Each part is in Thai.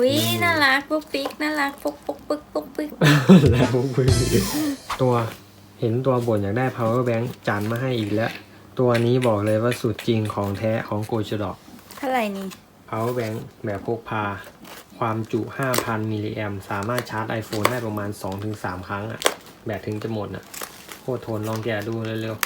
อุ้ยน่ารักปุ๊กปิ๊กน่ารักปุ๊กปุ๊กปุ๊กปุ๊กปิ๊กแล้วพึ่งตัวเห็นตัวบ่นอยากได้ power bank จันมาให้อีกแล้ว ตัวนี้บอกเลยว่าสุดจริงของแท้ของโกจดอก เท่าไหร่นี่ power bank แบบพกพา ความจุ 5,000 มิลลิแอมสามารถชาร์จ iPhone ได้ประมาณ 2-3 ครั้งอะแบตถึงจะหมดอะโคตรทนลองแกะดูเร็ว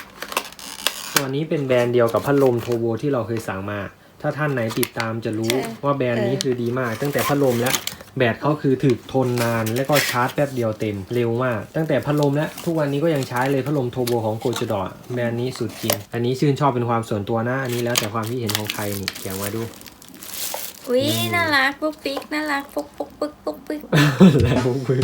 ๆตัวนี้เป็นแบรนด์เดียวกับพัดลมโทโบที่เราเคยสั่งมา ถ้าท่านไหนติดตามจะรู้ว่าแบรนด์นี้คือดีมาก ตั้งแต่พัดลมแล้วแบตเขาคือถึกทนนานและก็ชาร์จแป๊บเดียวเต็มเร็วมาก ตั้งแต่พัดลมแล้วทุกวันนี้ก็ยังใช้เลยพัดลมโทโบของโกจดอแบรนด์นี้สุดจริง อันนี้ชื่นชอบเป็นความส่วนตัวนะ อันนี้แล้วแต่ความที่เห็นของใครนี่เขียนมาดู อุ้ยน่ารักปุ๊กปิ๊กน่ารักปุ๊กปุ๊กปุ๊กปุ๊กปิ๊กแล้วพึ่ง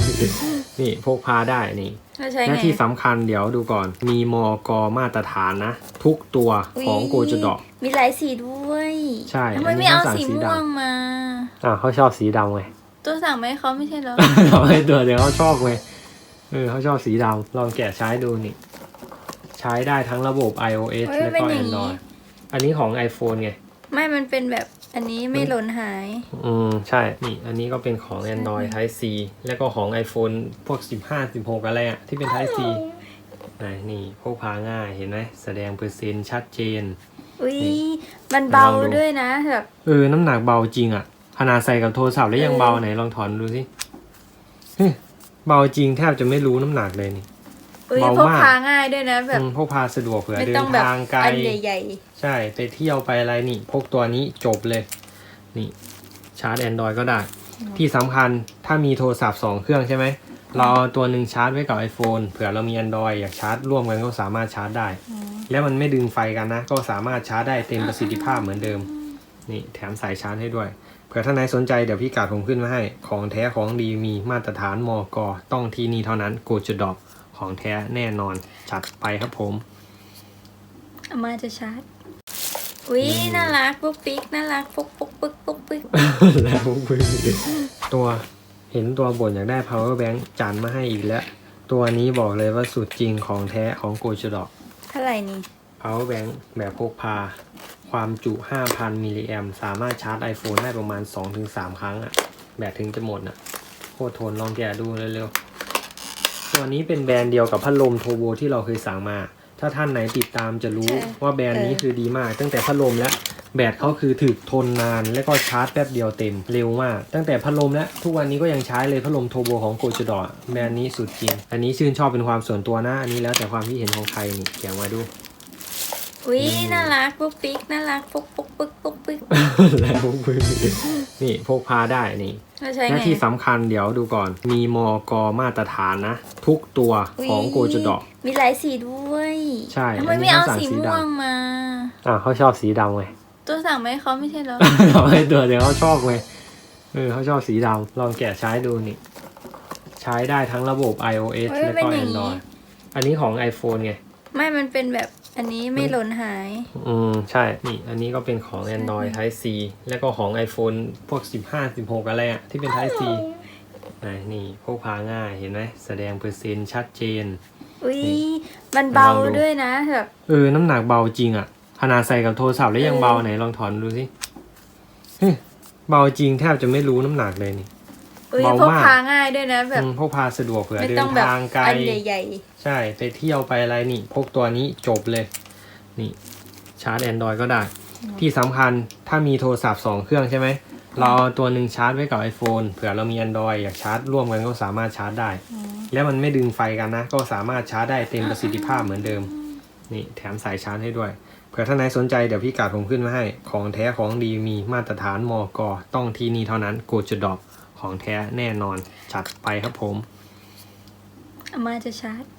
นี่พกพาได้นี่ เราใช้และไงที่สำคัญเดี๋ยวดูก่อน มีมอกมาตรฐานนะ ทุกตัวของโกจดอมีหลายสีด้วยใช่ทำไมอันนี้ไม่เอาเขาสั่งสีสีดำ ม่วงมา อ่าเขาชอบสีดำไง ตัวสั่งไหมาให้เขาไม่ใช่เหรอ เราให้ตัวเดี๋ยวเขาชอบไงเออเขาชอบสีดำลองแกะใช้ดูนี่ ใช้ได้ทั้งระบบ iOS เฮ้ยและเป็นก็อย่างนี้ Android อันนี้ของ iPhone ไง ไม่มันเป็นแบบ อันนี้ไม่หล่นหาย อืม ใช่ นี่ อันนี้ก็เป็นของ Android Type C แล้วก็ของ iPhone พวก 15 16อะไรอะที่เป็น Type C ไหนนี่พกพาง่ายเห็นไหมแสดงเปอร์เซ็นต์ชัดเจน อุ้ยนี่มันเบาลองดูด้วยนะแบบเออ น้ำหนักเบาจริงอะขนาดใส่กับโทรศัพท์แล้วยังเออเบาไหนลองถอนดูสิเฮ้ยเบาจริงแทบจะไม่รู้น้ำหนักเลยนี่ อุ้ยเบาพกมากพาง่ายด้วยนะแบบ อืมพกพาสะดวกเผื่อไม่เดิต้อนงแบบทางไกล อันใหญ่ใช่ไปเที่ยวไปอะไรนี่ พกตัวนี้จบเลย นี่ ชาร์จ Android ก็ได้ ที่สำคัญถ้ามีโทรศัพท์2เครื่องใช่ไหม เราเอาตัวหนึ่งชาร์จไว้กับ iPhone เผื่อเรามี Android อยากชาร์จร่วมกันก็สามารถชาร์จได้ๆอืมแล้วมันไม่ดึงไฟกันนะ ก็สามารถชาร์จได้เต็มประสิทธิภาพเหมือนเดิม นี่แถมสายชาร์จให้ด้วย เผื่อท่านไหนสนใจเดี๋ยวพี่กาดผมขึ้นมาให้ ของแท้ของดีมีมาตรฐานมอกอต้องที่นี่เท่านั้นโกจดอก ของแท้แน่นอน จัดไปครับผม เอามาจะชาร์จอุ้ยน่ารักปุ๊กปิ๊กน่ารักปุ๊กปุ๊กปุ๊กปุ๊กปิ๊กแล้วพึ่งตัวเห็นตัวบ่นอยากได้ power bank จันมาให้อีกแล้ว ตัวนี้บอกเลยว่าสุดจริงของแท้ของโกจดอกเท่าไหร่นี่ power bank แบบพกพา ความจุ 5,000 มิลลิแอมสามารถชาร์จ iPhone ได้ประมาณ 2-3 ครั้งอะแบตถึงจะหมดอะโคตรทนลองแกะดูเร็วๆ ตัวนี้เป็นแบรนด์เดียวกับพัดลมโทโบที่เราเคยสั่งมา ถ้าท่านไหนติดตามจะรู้ใช่ว่าแบรนด์นี้เออ คือดีมาก ตั้งแต่พัดลมแล้วแบตเขาคือถึกทนนาน และก็ชาร์จแป๊บเดียวเต็มเร็วมาก ตั้งแต่พัดลมแล้วทุกวันนี้ก็ยังใช้เลยพัดลมโทโบของโกจดอแบรนด์นี้สุดจริง อันนี้ชื่นชอบเป็นความส่วนตัวนะ อันนี้แล้วแต่ความที่เห็นของใครนี่เขียนมาดู อุ้ยน่ารักปุ๊กปิ๊กน่ารักปุ๊กปุ๊กปุ๊กปุ๊กปิ๊ก แล้วพึ่ง นี่พกพาได้นี่เราใช้และไงที่สำคัญเดี๋ยวดูก่อน มีมอกมาตรฐานนะ ทุกตัวของโกจดอกมีหลายสีด้วยใช่ทำไมอันนี้ไม่เอาเขาสั่งสีสีดำม่วงมา อ่าเขาชอบสีดำไง ตัวสั่งไหมาให้เขาไม่ใช่เหรอเราให้ตัวเดี๋ยวเขาชอบไงเออเขาชอบสีดำลองแกะใช้ดูนี่ ใช้ได้ทั้งระบบ iOS เฮ้ยและเป็นก็อย่างนี้ Android อันนี้ของ iPhone ไง ไม่มันเป็นแบบ อันนี้ไม่หล่นหาย อืม ใช่ นี่ อันนี้ก็เป็นของ Android Type C แล้วก็ของ iPhone พวก 15 16 อะไรอะที่เป็น Type C ไหนนี่พกพาง่ายเห็นไหมแสดงเปอร์เซ็นต์ชัดเจน อุ้ยนี่มันเบาลองดูด้วยนะแบบเออ น้ำหนักเบาจริงอะขนาดใส่กับโทรศัพท์แล้วยังเออเบาไหนลองถอนดูสิเฮ้ยเบาจริงแทบจะไม่รู้น้ำหนักเลยนี่ อุ้ยเบาพกมากพาง่ายด้วยนะแบบ อืมพกพาสะดวกเผื่อไม่เดิต้อนงแบบทางไกล อันใหญ่ใช่ ไปเที่ยวไปอะไรนี่ พกตัวนี้จบเลย นี่ชาร์จ Android ก็ได้ ที่สำคัญถ้ามีโทรศัพท์ 2 เครื่องใช่ไหม เราเอาตัวหนึ่งชาร์จไว้กับ iPhone เผื่อเรามี Android อยากชาร์จร่วมกันก็สามารถชาร์จได้ๆอืมแล้วมันไม่ดึงไฟกันนะ ก็สามารถชาร์จได้เต็มประสิทธิภาพเหมือนเดิม นี่แถมสายชาร์จให้ด้วย เผื่อท่านไหนสนใจเดี๋ยวพี่กาดผมขึ้นมาให้ ของแท้ของดีมีมาตรฐานมอกอต้องที่นี่เท่านั้นโกจดอก ของแท้แน่นอนจัดไปครับผมเอามาจะชาร์จ